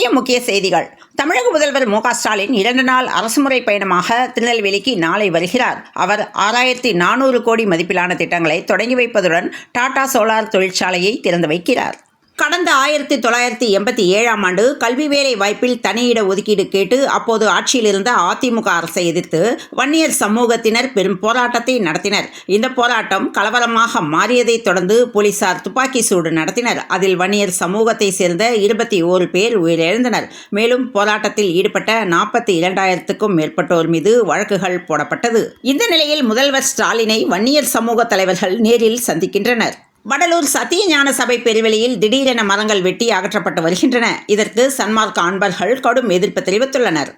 இன்றைய முக்கிய செய்திகள். தமிழக முதல்வர் மு ஸ்டாலின் இரண்டு நாள் அரசுமுறை பயணமாக திருநெல்வேலிக்கு நாளை வருகிறார். அவர் ஆறாயிரத்தி நானூறு கோடி மதிப்பிலான திட்டங்களை தொடங்கி வைப்பதுடன் டாடா சோலார் தொழிற்சாலையை திறந்து வைக்கிறார். கடந்த ஆயிரத்தி தொள்ளாயிரத்தி எண்பத்தி ஏழாம் ஆண்டு கல்வி வேலை வாய்ப்பில் தனியிட ஒதுக்கீடு கேட்டு அப்போது ஆட்சியில் இருந்த அதிமுக அரசை எதிர்த்து வன்னியர் சமூகத்தினர் பெரும் போராட்டத்தை நடத்தினர். இந்த போராட்டம் கலவரமாக மாறியதைத் தொடர்ந்து போலீசார் துப்பாக்கி சூடு நடத்தினர். அதில் வன்னியர் சமூகத்தை சேர்ந்த இருபத்தி ஓரு பேர் உயிரிழந்தனர். மேலும் போராட்டத்தில் ஈடுபட்ட நாற்பத்தி இரண்டாயிரத்துக்கும் மேற்பட்டோர் மீது வழக்குகள் போடப்பட்டது. இந்த நிலையில் முதல்வர் ஸ்டாலினை வன்னியர் சமூக தலைவர்கள் நேரில் சந்திக்கின்றனர். வடலூர் சத்தியஞான சபை பெருவெளியில் திடீரென மரங்கள் வெட்டி அகற்றப்பட்டு வருகின்றன. இதற்கு சன்மார்க்க அன்பர்கள் கடும் எதிர்ப்பு தெரிவித்துள்ளனர்.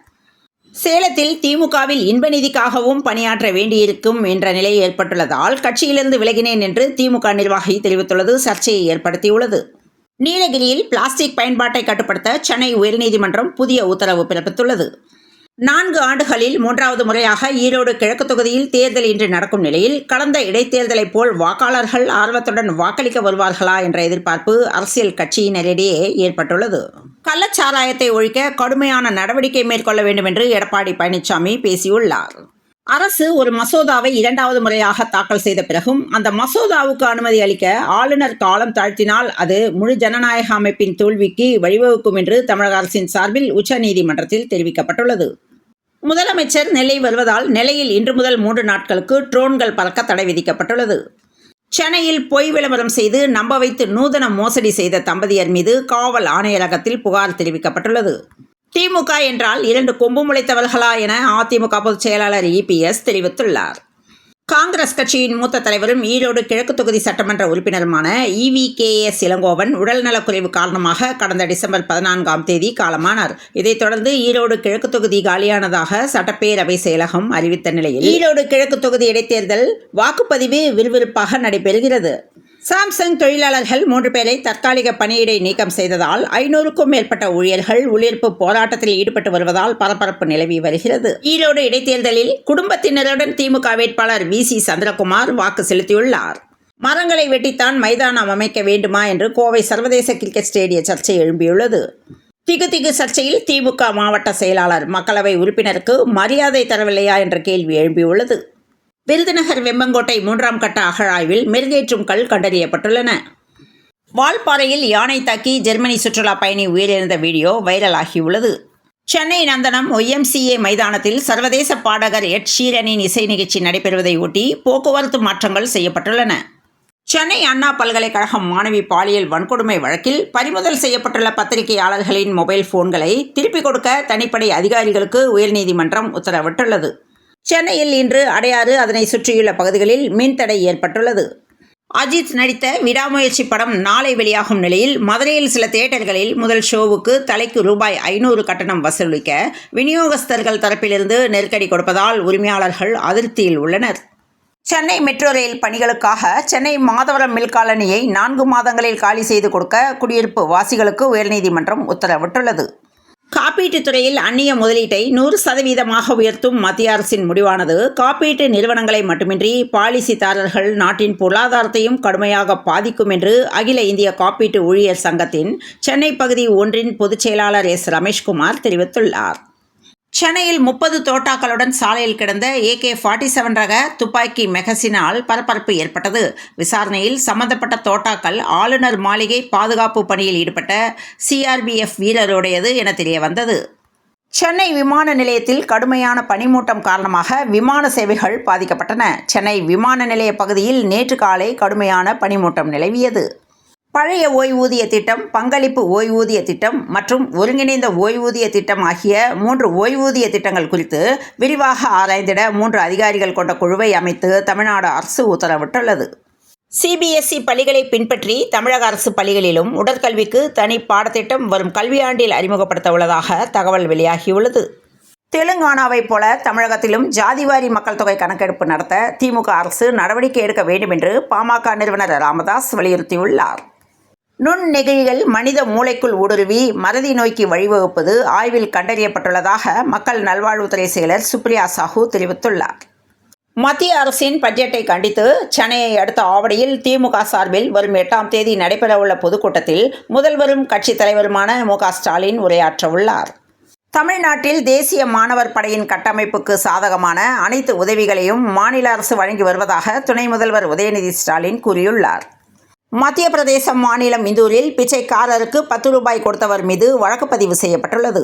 சேலத்தில் திமுகவில் இன்ப நிதிக்காகவும் பணியாற்ற வேண்டியிருக்கும் என்ற நிலை ஏற்பட்டுள்ளதால் கட்சியிலிருந்து விலகினேன் என்று திமுக நிர்வாகி தெரிவித்துள்ளது. சர்ச்சையை ஏற்படுத்தியுள்ளது. நீலகிரியில் பிளாஸ்டிக் பயன்பாட்டை கட்டுப்படுத்த சென்னை உயர்நீதிமன்றம் புதிய உத்தரவு பிறப்பித்துள்ளது. நான்கு ஆண்டுகளில் மூன்றாவது முறையாக ஈரோடு கிழக்கு தொகுதியில் தேர்தல் இன்று நடக்கும் நிலையில் கடந்த இடைத்தேர்தலைப் போல் வாக்காளர்கள் ஆர்வத்துடன் வாக்களிக்க வருவார்களா என்ற எதிர்பார்ப்பு அரசியல் கட்சியினரிடையே ஏற்பட்டுள்ளது. கள்ளச்சாராயத்தை ஒழிக்க கடுமையான நடவடிக்கை மேற்கொள்ள வேண்டும் என்று எடப்பாடி பழனிசாமி பேசியுள்ளார். அரசு ஒரு மசோதாவை இரண்டாவது முறையாக தாக்கல் செய்த பிறகும் அந்த மசோதாவுக்கு அனுமதி அளிக்க ஆளுநர் காலம் தாழ்த்தினால் அது முழு ஜனநாயக அமைப்பின் தோல்விக்கு வழிவகுக்கும் என்று தமிழக அரசின் சார்பில் உச்சநீதிமன்றத்தில் தெரிவிக்கப்பட்டுள்ளது. முதலமைச்சர் நெல்லை வருவதால் நெல்லையில் இன்று முதல் மூன்று நாட்களுக்கு ட்ரோன்கள் பறக்க தடை விதிக்கப்பட்டுள்ளது. சென்னையில் பொய் விளம்பரம் செய்து நம்ப வைத்து நூதன மோசடி செய்த தம்பதியர் மீது காவல் ஆணையரகத்தில் புகார் தெரிவிக்கப்பட்டுள்ளது. திமுக என்றால் இரண்டு கொம்பு முளைத்தவர்களா என அதிமுக பொதுச் செயலாளர் இபிஎஸ் தெரிவித்துள்ளார். காங்கிரஸ் கட்சியின் மூத்த தலைவரும் ஈரோடு கிழக்கு தொகுதி சட்டமன்ற உறுப்பினருமான இவி கே எஸ் இளங்கோவன் உடல்நலக்குறைவு காரணமாக கடந்த டிசம்பர் பதினான்காம் தேதி காலமானார். இதைத் தொடர்ந்து ஈரோடு கிழக்கு தொகுதி காலியானதாக சட்டப்பேரவை செயலகம் அறிவித்த நிலையில் ஈரோடு கிழக்கு தொகுதி இடைத்தேர்தல் வாக்குப்பதிவு விறுவிறுப்பாக நடைபெறுகிறது. சாம்சங் தொழிலாளர்கள் மூன்று பேரை தற்காலிக பணியிடை நீக்கம் செய்ததால் ஐநூறுக்கும் மேற்பட்ட ஊழியர்கள் உள்ளிருப்பு போராட்டத்தில் ஈடுபட்டு வருவதால் பரபரப்பு நிலவி வருகிறது. ஈரோடு இடைத்தேர்தலில் குடும்பத்தினருடன் திமுக வேட்பாளர் வி சி சந்திரகுமார் வாக்கு செலுத்தியுள்ளார். மரங்களை வெட்டித்தான் மைதானம் அமைக்க வேண்டுமா என்று கோவை சர்வதேச கிரிக்கெட் ஸ்டேடிய சர்ச்சை எழும்பியுள்ளது. திகு திகு சர்ச்சையில் திமுக மாவட்ட செயலாளர் மக்களவை உறுப்பினருக்கு மரியாதை தரவில்லையா என்ற கேள்வி எழும்பியுள்ளது. விருதுநகர் வெம்பங்கோட்டை மூன்றாம் கட்ட அகழாய்வில் மெருகேற்றும் கல் கண்டறியப்பட்டுள்ளன. வால்பாறையில் யானை தாக்கி ஜெர்மனி சுற்றுலா பயணி உயிரிழந்த வீடியோ வைரலாகியுள்ளது. சென்னை நந்தனம் ஒய்எம்சிஏ மைதானத்தில் சர்வதேச பாடகர் எட் ஷீரனின் இசை நிகழ்ச்சி நடைபெறுவதை ஒட்டி போக்குவரத்து மாற்றங்கள் செய்யப்பட்டுள்ளன. சென்னை அண்ணா பல்கலைக்கழகம் மாணவி பாலியல் வன்கொடுமை வழக்கில் பறிமுதல் செய்யப்பட்டுள்ள பத்திரிகையாளர்களின் மொபைல் போன்களை திருப்பிக் கொடுக்க தனிப்படை அதிகாரிகளுக்கு உயர்நீதிமன்றம் உத்தரவிட்டுள்ளது. சென்னையில் இன்று அடையாறு அதனை சுற்றியுள்ள பகுதிகளில் மின்தடை ஏற்பட்டுள்ளது. அஜித் நடித்த விடாமுயற்சி படம் நாளை வெளியாகும் நிலையில் மதுரையில் சில தியேட்டர்களில் முதல் ஷோவுக்கு தலைக்கு ரூபாய் ஐநூறு கட்டணம் வசூலிக்க விநியோகஸ்தர்கள் தரப்பிலிருந்து நெருக்கடி கொடுப்பதால் உரிமையாளர்கள் அதிருப்தியில் உள்ளனர். சென்னை மெட்ரோ ரயில் பணிகளுக்காக சென்னை மாதவரம் மில் காலனியை நான்கு மாதங்களில் காலி செய்து கொடுக்க குடியிருப்பு வாசிகளுக்கு உயர்நீதிமன்றம் உத்தரவிட்டுள்ளது. காப்பீட்டுத் துறையில் அந்நிய முதலீட்டை நூறு சதவீதமாக உயர்த்தும் மத்திய அரசின் முடிவானது. காப்பீட்டு நிறுவனங்களை மட்டுமின்றி பாலிசிதாரர்கள் நாட்டின் பொருளாதாரத்தையும் கடுமையாக பாதிக்கும் என்று அகில இந்திய காப்பீட்டு ஊழியர் சங்கத்தின் சென்னை பகுதி ஒன்றின் பொதுச் செயலாளர் எஸ். ரமேஷ்குமார் தெரிவித்துள்ளார். சென்னையில் முப்பது தோட்டாக்களுடன் சாலையில் கிடந்த ஏகே ஃபார்ட்டி செவன் ரக துப்பாக்கி மெகசினால் பரபரப்பு ஏற்பட்டது. விசாரணையில் சம்பந்தப்பட்ட தோட்டாக்கள் ஆளுநர் மாளிகை பாதுகாப்பு பணியில் ஈடுபட்ட சிஆர்பிஎஃப் வீரருடையது என தெரிய வந்தது சென்னை விமான நிலையத்தில் கடுமையான பனிமூட்டம் காரணமாக விமான சேவைகள் பாதிக்கப்பட்டன. சென்னை விமான நிலைய பகுதியில் நேற்று காலை கடுமையான பனிமூட்டம் நிலவியது. பழைய ஓய்வூதிய திட்டம் பங்களிப்பு ஓய்வூதிய திட்டம் மற்றும் ஒருங்கிணைந்த ஓய்வூதிய திட்டம் ஆகிய மூன்று ஓய்வூதிய திட்டங்கள் குறித்து விரிவாக ஆராய்ந்திட மூன்று அதிகாரிகள் கொண்ட குழுவை அமைத்து தமிழ்நாடு அரசு உத்தரவிட்டுள்ளது. சிபிஎஸ்இ பள்ளிகளை பின்பற்றி தமிழக அரசு பள்ளிகளிலும் உடற்கல்விக்கு தனி பாடத்திட்டம் வரும் கல்வியாண்டில் அறிமுகப்படுத்த உள்ளதாக தகவல் வெளியாகியுள்ளது. தெலுங்கானாவைப் போல தமிழகத்திலும் ஜாதிவாரி மக்கள் தொகை கணக்கெடுப்பு நடத்த திமுக அரசு நடவடிக்கை எடுக்க வேண்டும் என்று பாமக நிறுவனர் ராமதாஸ் வலியுறுத்தியுள்ளார். நுண்ணெகிழிகள் மனித மூளைக்குள் ஊடுருவி மறதி நோய்க்கு வழிவகுப்பது ஆய்வில் கண்டறியப்பட்டுள்ளதாக மக்கள் நல்வாழ்வுத்துறை செயலர் சுப்ரியா சாஹூ தெரிவித்துள்ளார். மத்திய அரசின் பட்ஜெட்டை கண்டித்து சென்னையை அடுத்த ஆவடியில் திமுக சார்பில் வரும் எட்டாம் தேதி நடைபெறவுள்ள பொதுக்கூட்டத்தில் முதல்வரும் கட்சித் தலைவருமான மு ஸ்டாலின் உரையாற்ற உள்ளார் தமிழ்நாட்டில் தேசிய மாணவர் படையின் கட்டமைப்புக்கு சாதகமான அனைத்து உதவிகளையும் மாநில அரசு வழங்கி வருவதாக துணை முதல்வர் உதயநிதி ஸ்டாலின் கூறியுள்ளார். மத்திய பிரதேசம் மாநிலம் இந்தூரில் பிச்சைக்காரருக்கு பத்து ரூபாய் கொடுத்தவர் மீது வழக்கு பதிவு செய்யப்பட்டுள்ளது.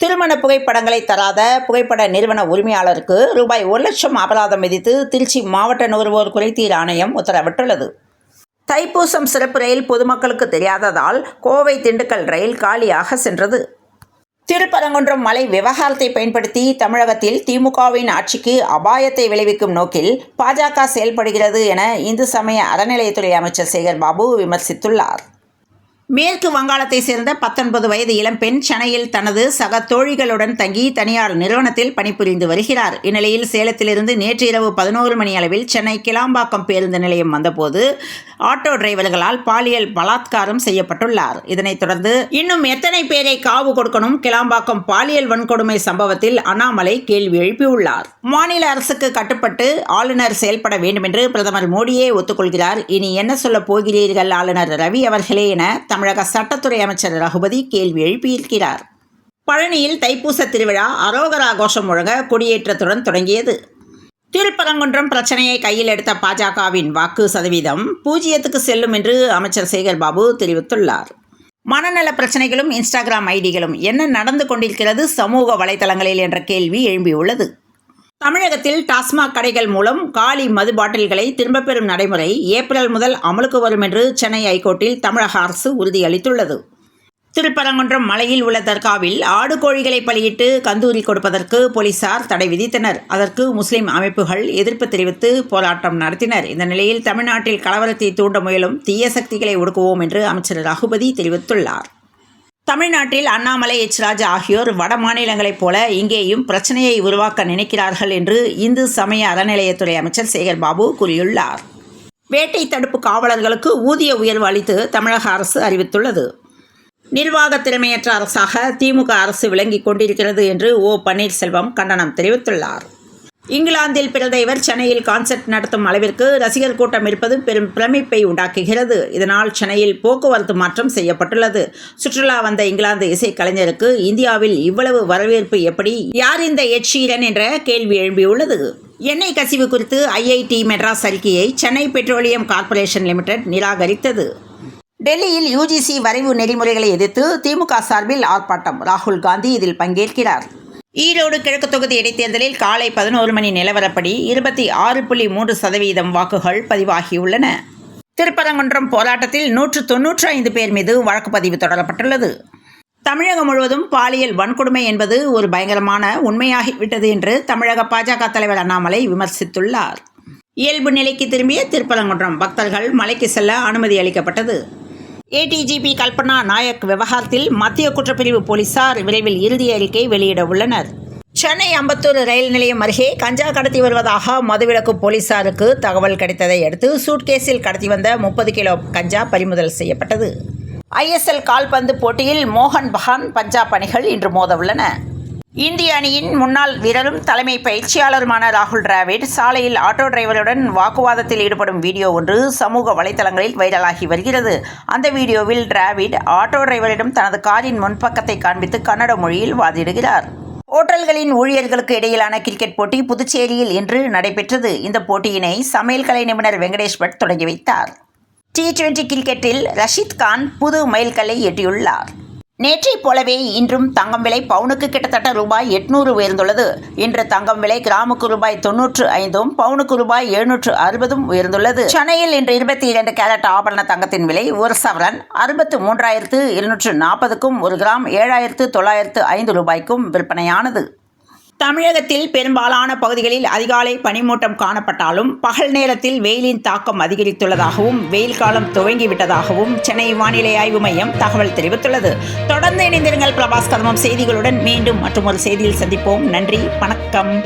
திருமண புகைப்படங்களை தராத புகைப்பட நிறுவன உரிமையாளருக்கு ரூபாய் ஒரு லட்சம் அபராதம் விதித்து திருச்சி மாவட்ட நுகர்வோர் குறைதீர் ஆணையம் உத்தரவிட்டுள்ளது. தைப்பூசம் சிறப்பு ரயில் பொதுமக்களுக்கு தெரியாததால் கோவை திண்டுக்கல் ரயில் காலியாக சென்றது. திருப்பரங்குன்றம் மலை விவகாரத்தை பயன்படுத்தி தமிழகத்தில் திமுகவின் ஆட்சிக்கு அபாயத்தை விளைவிக்கும் நோக்கில் பாஜக செயல்படுகிறது என இந்து சமய அறநிலையத்துறை அமைச்சர் சேகர் பாபு விமர்சித்துள்ளார். மேற்கு வங்காளத்தை சேர்ந்த பத்தொன்பது வயது இளம்பெண் சென்னையில் தனது சக தோழிகளுடன் தங்கி தனியார் நிறுவனத்தில் பணிபுரிந்து வருகிறார். இந்நிலையில் சேலத்திலிருந்து நேற்று இரவு பதினோரு மணி அளவில் சென்னை கிளாம்பாக்கம் பேருந்து நிலையம் வந்தபோது ஆட்டோ டிரைவர்களால் பாலியல் பலாத்காரம் செய்யப்பட்டுள்ளார். இதனைத் தொடர்ந்து இன்னும் எத்தனை பேரை காவு கொடுக்கணும்? கிளாம்பாக்கம் பாலியல் வன்கொடுமை சம்பவத்தில் அண்ணாமலை கேள்வி எழுப்பியுள்ளார். மாநில அரசுக்கு கட்டுப்பட்டு ஆளுநர் செயல்பட வேண்டும் என்று பிரதமர் மோடியே ஒத்துக்கொள்கிறார். இனி என்ன சொல்ல போகிறீர்கள்? ஆளுநர் ரவி அவர்களே என தமிழக சட்டத்துறை அமைச்சர் ரகுபதி கேள்வி எழுப்பியிருக்கிறார். பழனியில் தைப்பூச திருவிழா அரோகரா கோஷம் முழங்க கொடியேற்றத்துடன் தொடங்கியது. திருப்பரங்குன்றம் பிரச்சனையை கையில் எடுத்த பாஜகவின் வாக்கு சதவீதம் பூஜ்ஜியத்துக்கு செல்லும் என்று அமைச்சர் சேகர் பாபு தெரிவித்துள்ளார். மனநல பிரச்சனைகளும் இன்ஸ்டாகிராம் ஐடிகளும் என்ன நடந்து கொண்டிருக்கிறது சமூக வலைதளங்களில் என்ற கேள்வி எழும்பியுள்ளது. தமிழகத்தில் டாஸ்மாக் கடைகள் மூலம் காலி மது பாட்டில்களை திரும்பப் பெறும் நடைமுறை ஏப்ரல் முதல் அமலுக்கு வரும் என்று சென்னை ஐகோர்ட்டில் தமிழக அரசு உறுதியளித்துள்ளது. திருப்பரங்குன்றம் மலையில் உள்ள தர்காவில் ஆடு கோழிகளை பலியிட்டு கந்தூரி கொடுப்பதற்கு போலீசார் தடை விதித்தனர். அதற்கு முஸ்லிம் அமைப்புகள் எதிர்ப்பு தெரிவித்து போராட்டம் நடத்தினர். இந்த நிலையில் தமிழ்நாட்டில் கலவரத்தை தூண்ட முயலும் தீய சக்திகளை ஒடுக்குவோம் என்று அமைச்சர் ரகுபதி தெரிவித்துள்ளார். தமிழ்நாட்டில் அண்ணாமலை எச் ராஜா ஆகியோர் வட மாநிலங்களைப் போல இங்கேயும் பிரச்சனையை உருவாக்க நினைக்கிறார்கள் என்று இந்து சமய அறநிலையத்துறை அமைச்சர் சேகர் பாபு கூறியுள்ளார். வேட்டை தடுப்பு காவலர்களுக்கு ஊதிய உயர்வு அளித்து தமிழக அரசு அறிவித்துள்ளது. நிர்வாக திறமையற்ற அரசாக திமுக அரசு விளங்கிக் கொண்டிருக்கிறது என்று ஓ பன்னீர்செல்வம் கண்டனம் தெரிவித்துள்ளார். இங்கிலாந்தில் பிறந்த இவர் சென்னையில் கான்சர்ட் நடத்தும் அளவிற்கு ரசிகர் கூட்டம் இருப்பது பெரும் பிரமிப்பை உண்டாக்குகிறது. இதனால் சென்னையில் போக்குவரத்து மாற்றம் செய்யப்பட்டுள்ளது. சுற்றுலா வந்த இங்கிலாந்து இசைக்கலைஞருக்கு இந்தியாவில் இவ்வளவு வரவேற்பு எப்படி? யார் இந்த எட்ஷீரன் என்ற கேள்வி எழும்பியுள்ளது. எண்ணெய் கசிவு குறித்து ஐஐடி மெட்ராஸ் அறிக்கையை சென்னை பெட்ரோலியம் கார்ப்பரேஷன் லிமிடெட் நிராகரித்தது. டெல்லியில் யூஜிசி வரைவு நெறிமுறைகளை எதிர்த்து திமுக சார்பில் ஆர்ப்பாட்டம். ராகுல் காந்தி இதில் பங்கேற்கிறார். ஈரோடு கிழக்கு தொகுதி இடைத்தேர்தலில் காலை பதினோரு மணி நிலவரப்படி இருபத்தி ஆறு புள்ளி மூன்று சதவீதம் வாக்குகள் பதிவாகியுள்ளன. திருப்பரங்குன்றம் போராட்டத்தில் நூற்று தொன்னூற்றி ஐந்து பேர் மீது வழக்கு பதிவு தொடரப்பட்டுள்ளது. தமிழகம் முழுவதும் பாலியல் வன்கொடுமை என்பது ஒரு பயங்கரமான உண்மையாகிவிட்டது என்று தமிழக பாஜக தலைவர் அண்ணாமலை விமர்சித்துள்ளார். இயல்பு நிலைக்கு திரும்பிய திருப்பரங்குன்றம் பக்தர்கள் மலைக்கு செல்ல அனுமதி அளிக்கப்பட்டது. ஏடிஜிபி கல்பனா நாயக் விவகாரத்தில் மத்திய குற்றப்பிரிவு போலீசார் விரைவில் இறுதி அறிக்கை வெளியிட உள்ளனர். சென்னை அம்பத்தூர் ரயில் நிலையம் அருகே கஞ்சா கடத்தி வருவதாக மதுவிலக்கு போலீசாருக்கு தகவல் கிடைத்ததை அடுத்து சூட்கேஸில் கடத்தி வந்த முப்பது கிலோ கஞ்சா பறிமுதல் செய்யப்பட்டது. ஐஎஸ்எல் கால்பந்து போட்டியில் மோகன் பகான் பஞ்சாப் அணிகள் இன்று மோதவுள்ளன. இந்திய அணியின் முன்னாள் வீரரும் தலைமை பயிற்சியாளருமான ராகுல் டிராவிட் சாலையில் ஆட்டோ டிரைவருடன் வாக்குவாதத்தில் ஈடுபடும் வீடியோ ஒன்று சமூக வலைதளங்களில் வைரலாகி வருகிறது. அந்த வீடியோவில் டிராவிட் ஆட்டோ டிரைவரிடம் தனது காரின் முன்பக்கத்தை காண்பித்து கன்னட மொழியில் வாதிடுகிறார். ஓட்டல்களின் ஊழியர்களுக்கு இடையிலான கிரிக்கெட் போட்டி புதுச்சேரியில் இன்று நடைபெற்றது. இந்த போட்டியினை சமையல் கலை நிபுணர் வெங்கடேஷ் பட் தொடங்கி வைத்தார். டி டுவெண்டி கிரிக்கெட்டில் ரஷீத் கான் புது மைல்கல்லை எட்டியுள்ளார். நேற்றைப் போலவே இன்றும் தங்கம் விலை பவுனுக்கு கிட்டத்தட்ட ரூபாய் எட்நூறு உயர்ந்துள்ளது. இன்று தங்கம் விலை கிராமுக்கு ரூபாய் தொன்னூற்று ஐந்தும் பவுனுக்கு ரூபாய் எழுநூற்று அறுபதும் உயர்ந்துள்ளது. சென்னையில் இன்று இருபத்தி இரண்டு கேரட் ஆபரண தங்கத்தின் விலை ஒரு சவரன் அறுபத்து மூன்றாயிரத்து இருநூற்று நாற்பதுக்கும் ஒரு கிராம் ஏழாயிரத்து தொள்ளாயிரத்து ஐந்து ரூபாய்க்கும் விற்பனையானது. தமிழகத்தில் பெரும்பாலான பகுதிகளில் அதிகாலை பனிமூட்டம் காணப்பட்டாலும் பகல் நேரத்தில் வெயிலின் தாக்கம் அதிகரித்துள்ளதாகவும் வெயில் காலம் துவங்கிவிட்டதாகவும் சென்னை வானிலை ஆய்வு மையம் தகவல் தெரிவித்துள்ளது. தொடர்ந்து இணைந்திருங்கள் பிரபாஸ் கதமம் செய்திகளுடன் மீண்டும் மற்றும் ஒரு செய்தியில் சந்திப்போம். நன்றி வணக்கம்.